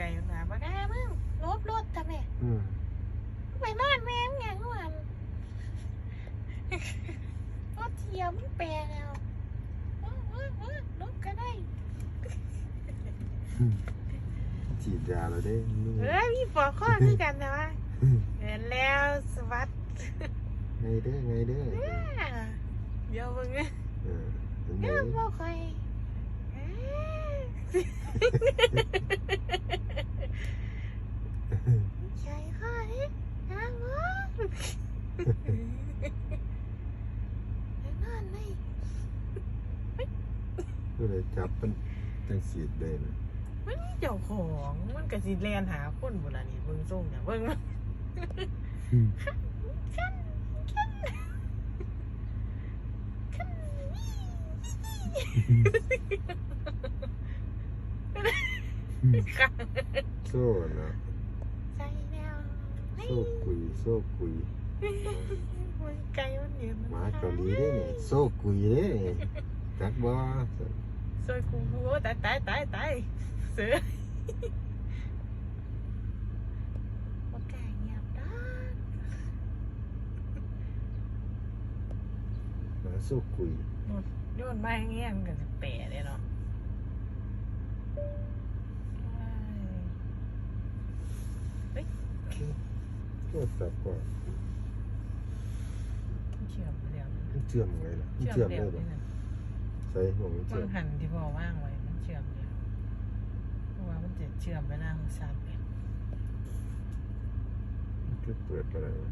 ไก่มันมาบักอ้ามึงลบรถทำไมอืมไปนอนแม่งอย่างวันรถเทียมมันแปรแล้วเออเออเออลบก็ได้ฉีดยาแล้วเด้มึงเอ้ยมีปอกข้อคือกันนะวะเห็นแล้วสวัสดไงเด้อไงเด้อเดี๋ยวมึงเนี่ยเออเห็นไหมเดี๋ยวบ่ค่อยเอ้ยใช่ข้อนี้นะวะ ไปนอนเลยก็เลยจับมันจังฉีดได้นะมันมีเจ้าของมันก็สิแลนหาคนบุล่ะนี่เบิ่งส่งเนี่ยเบิ่งมันอืมขั้นขั้นขั้นอืมขั้นโซ่นะใส่แล้ว โซ่กุยโซ่กุยมัน ไกลมันเย็นหมาเกาหลีเด้นี่โซ่กุยเด้นี่จักบ่ซอยกูกูตายตายตายตายเสือบ่กล้าเงียบดอกหมาโซ่กุยโยนมาอย่างเงี้ยมันก็จะแปะเลยเนาะว้ายก็สับก่อนมัน เชื่อมไปแล้วนะมันเชื่อมไงล่ะมันเชื่เชื่ออมมแล้ได้วบ่นี่นะใส่หัวมันบาเชื่องมหันที่พอว่างไว้มันเชื่อมแล้วเพราะว่ามันจะเชื่อมไปหน้าของซานเป็นมันคือเปิดอะไรวะ